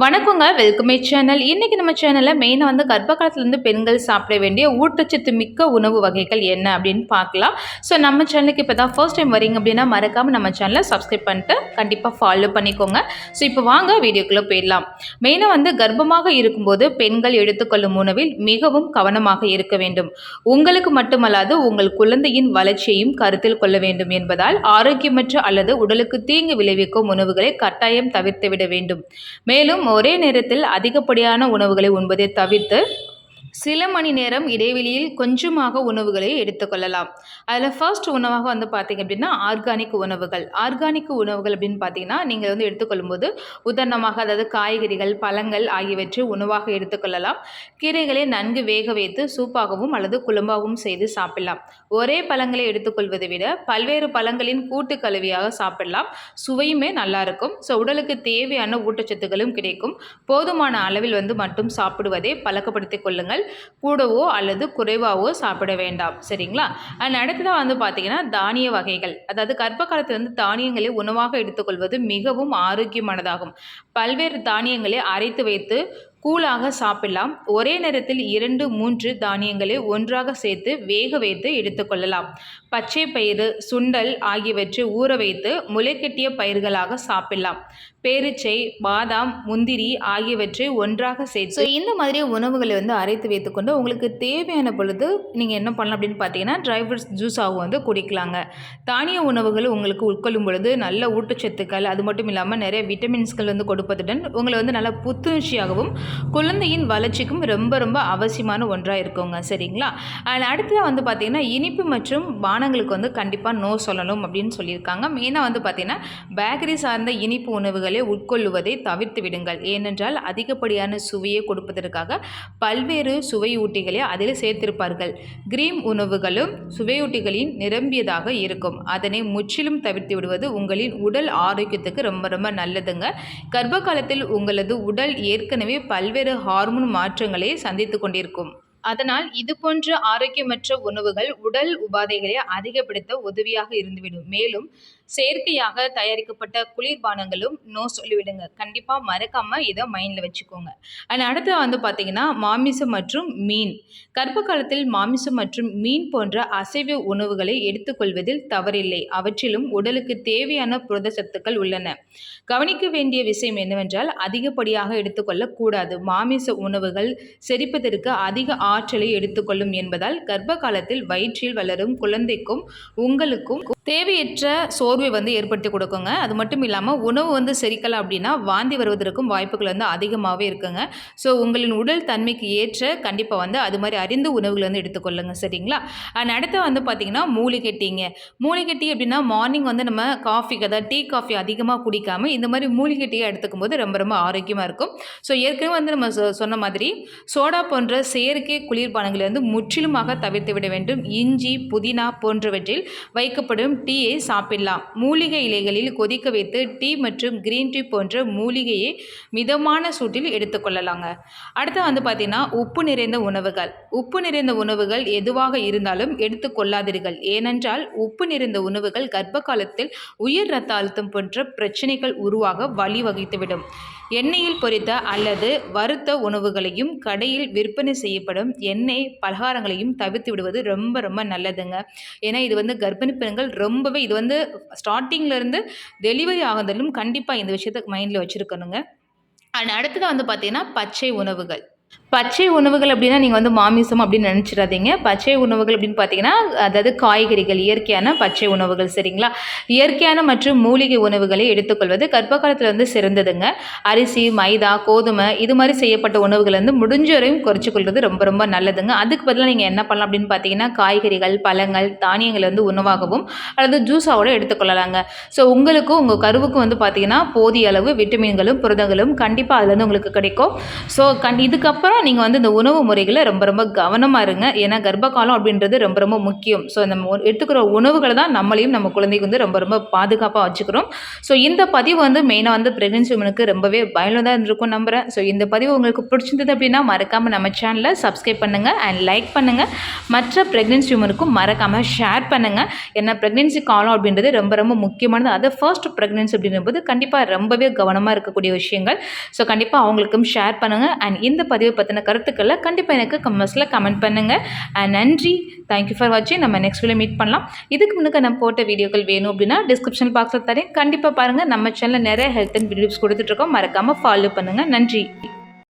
வணக்கங்க வெல்கமே சேனல் இன்றைக்கி நம்ம சேனலில் மெயினாக வந்து கர்ப்ப காலத்துலேருந்து பெண்கள் சாப்பிட வேண்டிய ஊட்டச்சத்து மிக்க உணவு வகைகள் என்ன அப்படின்னு பார்க்கலாம். ஸோ நம்ம சேனலுக்கு இப்போ தான் ஃபர்ஸ்ட் டைம் வரீங்க அப்படின்னா மறக்காமல் நம்ம சேனலை சப்ஸ்கிரைப் பண்ணிட்டு கண்டிப்பாக ஃபாலோ பண்ணிக்கோங்க. ஸோ இப்போ வாங்க வீடியோக்குள்ளே போயிடலாம். மெயினாக வந்து கர்ப்பமாக இருக்கும்போது பெண்கள் எடுத்துக்கொள்ளும் உணவில் மிகவும் கவனமாக இருக்க வேண்டும். உங்களுக்கு மட்டுமல்லாது உங்கள் குழந்தையின் வளர்ச்சியையும் கருத்தில் கொள்ள வேண்டும் என்பதால் ஆரோக்கியமற்ற அல்லது உடலுக்கு தீங்கு விளைவிக்கும் உணவுகளை கட்டாயம் தவிர்த்து விட வேண்டும். மேலும் ஒரே நேரத்தில் அதிகப்படியான உணவுகளை உண்பதை தவிர்த்து சில மணி நேரம் இடைவெளியில் கொஞ்சமாக உணவுகளை எடுத்துக்கொள்ளலாம் அதில் ஃபர்ஸ்ட் உணவாக வந்து பார்த்திங்க அப்படின்னா ஆர்கானிக் உணவுகள். ஆர்கானிக் உணவுகள் அப்படின்னு பார்த்தீங்கன்னா நீங்கள் வந்து எடுத்துக்கொள்ளும்போது உதாரணமாக அதாவது காய்கறிகள் பழங்கள் ஆகியவற்றை உணவாக எடுத்துக்கொள்ளலாம் கீரைகளை நன்கு வேக வைத்து சூப்பாகவும் அல்லது குழம்பாகவும் செய்து சாப்பிடலாம். ஒரே பழங்களை எடுத்துக்கொள்வதை விட பல்வேறு பழங்களின் கூட்டு கலவையாக சாப்பிடலாம். சுவையுமே நல்லாயிருக்கும் ஸோ உடலுக்கு தேவையான ஊட்டச்சத்துக்களும் கிடைக்கும். போதுமான அளவில் வந்து மட்டும் சாப்பிடுவதை பழக்கப்படுத்திக் கொள்ளுங்கள். கூடவோ அல்லது குறைவாகவோ சாப்பிட வேண்டாம். சரிங்களா? அண்ட் அடுத்ததாக வந்து பார்த்தீங்கன்னா தானிய வகைகள். அதாவது கர்ப்ப காலத்தில் வந்து தானியங்களை உணவாக எடுத்துக்கொள்வது மிகவும் ஆரோக்கியமானதாகும். பல்வேறு தானியங்களை அரைத்து வைத்து கூழாக சாப்பிடலாம். ஒரே நேரத்தில் இரண்டு மூன்று தானியங்களை ஒன்றாக சேர்த்து வேக வைத்து எடுத்துக்கொள்ளலாம் பச்சை பயிறு சுண்டல் ஆகியவற்றை ஊற வைத்து முளைக்கட்டிய பயிர்களாக சாப்பிடலாம். பேரிச்சை பாதாம் முந்திரி ஆகியவற்றை ஒன்றாக சேர்த்து ஸோ இந்த மாதிரி உணவுகளை வந்து அரைத்து வைத்துக்கொண்டு உங்களுக்கு தேவையான பொழுது நீங்கள் என்ன பண்ணலாம் அப்படின்னு பார்த்தீங்கன்னா ட்ரை ஃப்ரூட்ஸ் ஜூஸாகவும் வந்து குடிக்கலாங்க. தானிய உணவுகள் உங்களுக்கு உட்கொள்ளும் பொழுது நல்ல ஊட்டச்சத்துக்கள் அது மட்டும் இல்லாமல் நிறைய விட்டமின்ஸ்கள் வந்து கொடுப்பதுடன் உங்களை வந்து நல்ல புத்துணர்ச்சியாகவும் குழந்தையின் வளர்ச்சிக்கும் ரொம்ப ரொம்ப அவசியமான ஒன்றாக இருக்குங்க. சரிங்களா? அண்ட் அடுத்ததாக வந்து பார்த்திங்கன்னா இனிப்பு மற்றும் பானங்களுக்கு வந்து கண்டிப்பாக நோ சொல்லணும் அப்படின்னு சொல்லியிருக்காங்க. மெயினாக வந்து பார்த்திங்கன்னா பேக்கரி சார்ந்த இனிப்பு உணவுகள் உட்கொள்ளுவதை தவிர்த்து விடுங்கள். ஏனென்றால் அதிகப்படியான சுவையை கொடுப்பதற்காக பல்வேறு சுவையூட்டிகளை அதில் சேர்த்திருப்பார்கள். கிரீம் உணவுகளும் சுவையூட்டிகளின் நிரம்பியதாக இருக்கும். அதனை முற்றிலும் தவிர்த்து விடுவது உங்களின் உடல் ஆரோக்கியத்துக்கு ரொம்ப ரொம்ப நல்லதுங்க. கர்ப்ப காலத்தில் உங்களது உடல் ஏற்கனவே பல்வேறு ஹார்மோன் மாற்றங்களை சந்தித்து கொண்டிருக்கும். அதனால் இது போன்ற ஆரோக்கியமற்ற உணவுகள் உடல் உபாதைகளை அதிகப்படுத்த உதவியாக இருந்துவிடும். மேலும் செயற்கையாக தயாரிக்கப்பட்ட குளிர்பானங்களும் நோ சொல்லிவிடுங்க. கண்டிப்பாக மறக்காமல் இதை மைண்டில் வச்சுக்கோங்க. அண்ட் அடுத்து வந்து பார்த்திங்கன்னா மாமிசம் மற்றும் மீன். கர்ப்ப காலத்தில் மாமிசம் மற்றும் மீன் போன்ற அசைவ உணவுகளை எடுத்துக்கொள்வதில் தவறில்லை. அவற்றிலும் உடலுக்கு தேவையான புரத சத்துக்கள் உள்ளன. கவனிக்க வேண்டிய விஷயம் என்னவென்றால் அதிகப்படியாக எடுத்துக்கொள்ளக்கூடாது மாமிச உணவுகள் செரிப்பதற்கு அதிக ஆற்றலை எடுத்துக்கொள்ளும் என்பதால் கர்ப்ப காலத்தில் வயிற்றில் வளரும் குழந்தைக்கும் உங்களுக்கும் தேவையற்ற சோர்வை வந்து ஏற்படுத்தி கொடுக்குங்க. அது மட்டும் இல்லாமல் உணவு வந்து செரிக்கலை அப்படின்னா வாந்தி வருவதற்கும் வாய்ப்புகள் வந்து அதிகமாகவே இருக்குங்க. ஸோ உங்களின் உடல் தன்மைக்கு ஏற்ற கண்டிப்பாக வந்து அது மாதிரி அறிந்து உணவுகள் வந்து எடுத்துக்கொள்ளுங்க சரிங்களா? அண்ட் அடுத்து வந்து பார்த்திங்கன்னா மூலிகை டீங்க மூலிகை டீ அப்படின்னா மார்னிங் வந்து நம்ம காஃபி அதாவது டீ காஃபி அதிகமாக குடிக்காமல் இந்த மாதிரி மூலிகை டீயை எடுத்துக்கும் போது ரொம்ப ரொம்ப ஆரோக்கியமாக இருக்கும். ஸோ ஏற்கனவே வந்து நம்ம சொன்ன மாதிரி சோடா போன்ற செயற்கை குளிர்பானங்களை வந்து முற்றிலுமாக தவிர்த்து விட வேண்டும். இஞ்சி புதினா போன்றவற்றில் வைக்கப்படும் மற்றும் டீயை சாப்பிடலாம். மூலிகை இலைகளில் கொதிக்க வைத்து டீ மற்றும் கிரீன் டீ போன்ற மூலிகையை மிதமான சூட்டில் எடுத்துக்கொள்ளலாங்க அடுத்து வந்து பார்த்திங்கன்னா உப்பு நிறைந்த உணவுகள். உப்பு நிறைந்த உணவுகள் எதுவாக இருந்தாலும் எடுத்துக்கொள்ளாதீர்கள் ஏனென்றால் உப்பு நிறைந்த உணவுகள் கர்ப்ப காலத்தில் உயர் ரத்த அழுத்தம் போன்ற பிரச்சனைகள் உருவாக வழிவகுத்துவிடும். எண்ணெயில் பொரித்த அல்லது வறுத்த உணவுகளையும் கடையில் விற்பனை செய்யப்படும் எண்ணெய் பலகாரங்களையும் தவிர்த்து விடுவது ரொம்ப ரொம்ப நல்லதுங்க. ஏன்னா இது வந்து கர்ப்பிணி பெண்கள் ரொம்பவே இது வந்து ஸ்டார்டிங்லேருந்து டெலிவரி ஆகுதலும் கண்டிப்பாக இந்த விஷயத்தை மைண்டில் வச்சுருக்கணுங்க. அண்ட் அடுத்ததாக வந்து பார்த்திங்கன்னா பச்சை உணவுகள். பச்சை உணவுகள் அப்படின்னா நீங்கள் வந்து மாமிசம் அப்படின்னு நினச்சிடாதீங்க. பச்சை உணவுகள் அப்படின்னு பார்த்தீங்கன்னா அதாவது காய்கறிகள் இயற்கையான பச்சை உணவுகள் சரிங்களா? இயற்கையான மற்றும் மூலிகை உணவுகளை எடுத்துக்கொள்வது கர்ப்ப காலத்தில் வந்து சிறந்ததுங்க. அரிசி மைதா கோதுமை இது மாதிரி செய்யப்பட்ட உணவுகள் வந்து முடிஞ்ச வரையும் குறைச்சிக்கொள்வது ரொம்ப ரொம்ப நல்லதுங்க. அதுக்கு பதிலாக நீங்கள் என்ன பண்ணலாம் அப்படின்னு பார்த்தீங்கன்னா காய்கறிகள் பழங்கள் தானியங்கள் வந்து உணவாகவும் அல்லது ஜூஸாவோட எடுத்துக்கொள்ளலாங்க. ஸோ உங்களுக்கும் உங்கள் கருவுக்கும் வந்து பார்த்தீங்கன்னா போதிய அளவு விட்டமின்களும் புரதங்களும் கண்டிப்பாக அதுலேருந்து உங்களுக்கு கிடைக்கும். ஸோ கண் இதுக்கப்புறம் நீங்கள் வந்து இந்த உணவு முறைகளை ரொம்ப ரொம்ப கவனமாக இருங்க. ஏன்னா கர்ப்ப காலம் அப்படின்றது ரொம்ப ரொம்ப முக்கியம். ஸோ நம்ம எடுத்துக்கிற உணவுகளை தான் நம்மளையும் நம்ம குழந்தைக்கு வந்து ரொம்ப ரொம்ப பாதுகாப்பாக வச்சுக்கிறோம். ஸோ இந்த பதிவு வந்து மெயினாக வந்து ப்ரெக்னென்சி உமனுக்கு ரொம்பவே பயனுள்ளதாக இருந்திருக்கும் நம்புகிறேன் ஸோ இந்த பதிவு உங்களுக்கு பிடிச்சிருந்தது அப்படின்னா மறக்காமல் நம்ம சேனலை சப்ஸ்கிரைப் பண்ணுங்கள் அண்ட் லைக் பண்ணுங்கள் மற்ற ப்ரெக்னென்சி உமனுக்கும் மறக்காமல் ஷேர் பண்ணுங்கள் ஏன்னா ப்ரெக்னென்சி காலம் அப்படின்றது ரொம்ப ரொம்ப முக்கியமானது. அது ஃபர்ஸ்ட் ப்ரெக்னென்சி அப்படின்னும்போது கண்டிப்பாக ரொம்பவே கவனமாக இருக்கக்கூடிய விஷயங்கள். ஸோ கண்டிப்பாக அவங்களுக்கும் ஷேர் பண்ணுங்கள் அண்ட் இந்த பதிவை பற்றி பற்றின கருத்துக்களை கண்டிப்பாக எனக்கு கமெண்ட்ஸில் கமெண்ட் பண்ணுங்கள் அண்ட் நன்றி. தேங்க்யூ ஃபார் வாட்சிங் நம்ம நெக்ஸ்ட் வீடியோ மீட் பண்ணலாம். இதுக்கு முன்னுக்கு நான் போட்ட வீடியோக்கள் வேணும் அப்படின்னா டிஸ்கிரிப்ஷன் பாக்ஸில் தரேன். கண்டிப்பாக பாருங்கள் நம்ம சேனலில் நிறைய ஹெல்த் அண்ட் வீடியோஸ் கொடுத்துட்ருக்கோம் மறக்காமல் ஃபாலோ பண்ணுங்கள் நன்றி.